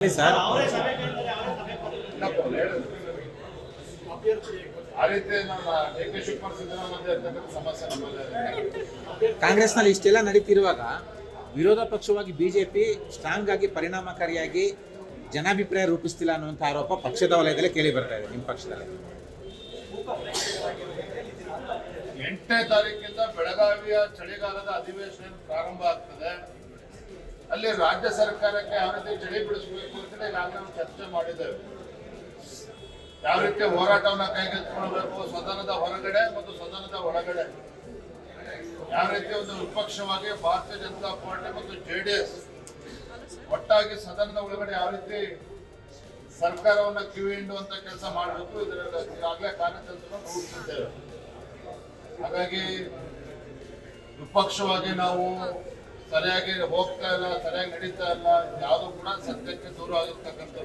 Sir. ಕಾಂಗ್ರೆಸ್ನಲ್ಲಿ ಇಷ್ಟೆಲ್ಲ ನಡೀತಿರುವಾಗ ವಿರೋಧ ಪಕ್ಷವಾಗಿ ಬಿಜೆಪಿ ಸ್ಟ್ರಾಂಗ್ ಆಗಿ ಪರಿಣಾಮಕಾರಿಯಾಗಿ ಜನಾಭಿಪ್ರಾಯ ರೂಪಿಸ್ತಿಲ್ಲ ಅನ್ನುವಂತ ಆರೋಪ ಪಕ್ಷದ ವಲಯದಲ್ಲಿ ಕೇಳಿ ಬರ್ತಾ ಇದೆ ನಿಮ್ಮ ಪಕ್ಷದಲ್ಲಿ. ಎಂಟನೇ ತಾರೀಕಿಂದ ಬೆಳಗಾವಿಯ ಚಳಿಗಾಲದ ಅಧಿವೇಶನ ಪ್ರಾರಂಭ ಆಗ್ತದೆ. ಅಲ್ಲಿ ರಾಜ್ಯ ಸರ್ಕಾರಕ್ಕೆ ಯಾವ ರೀತಿ ಚಳಿ ಬಿಡಿಸಬೇಕು ಅಂತ ನಾವು ಚರ್ಚೆ ಮಾಡಿದ್ದೇವೆ. ಯಾವ ರೀತಿ ಹೋರಾಟವನ್ನ ಕೈಗೆತ್ತಿಕೊಳ್ಬೇಕು, ಸದನದ ಹೊರಗಡೆ ಮತ್ತು ಸದನದ ಒಳಗಡೆ. ಯಾವ ರೀತಿ ಒಂದು ವಿಪಕ್ಷವಾಗಿ ಭಾರತೀಯ ಜನತಾ ಪಾರ್ಟಿ ಮತ್ತು ಜೆಡಿಎಸ್ ಒಟ್ಟಾಗಿ ಸದನದ ಒಳಗಡೆ ಯಾವ ರೀತಿ ಸರ್ಕಾರವನ್ನ ಕಿವಿ ಹಿಂಡುವಂತ ಕೆಲಸ ಮಾಡಬೇಕು ಇದರಲ್ಲಿ ಈಗಾಗಲೇ ಕಾರ್ಯತಂತ್ರ ರೂಪಿಸಿದ್ದೇವೆ ಹಾಗಾಗಿ ವಿಪಕ್ಷವಾಗಿ ನಾವು ಸರಿಯಾಗಿ ಹೋಗ್ತಾ ಇಲ್ಲ ಸರಿಯಾಗಿ ನಡೀತಾ ಇಲ್ಲ ಯಾವುದು ಕೂಡ ಸತ್ಯಕ್ಕೆ ದೂರ ಆಗಿರ್ತಕ್ಕಂಥದ್ದು.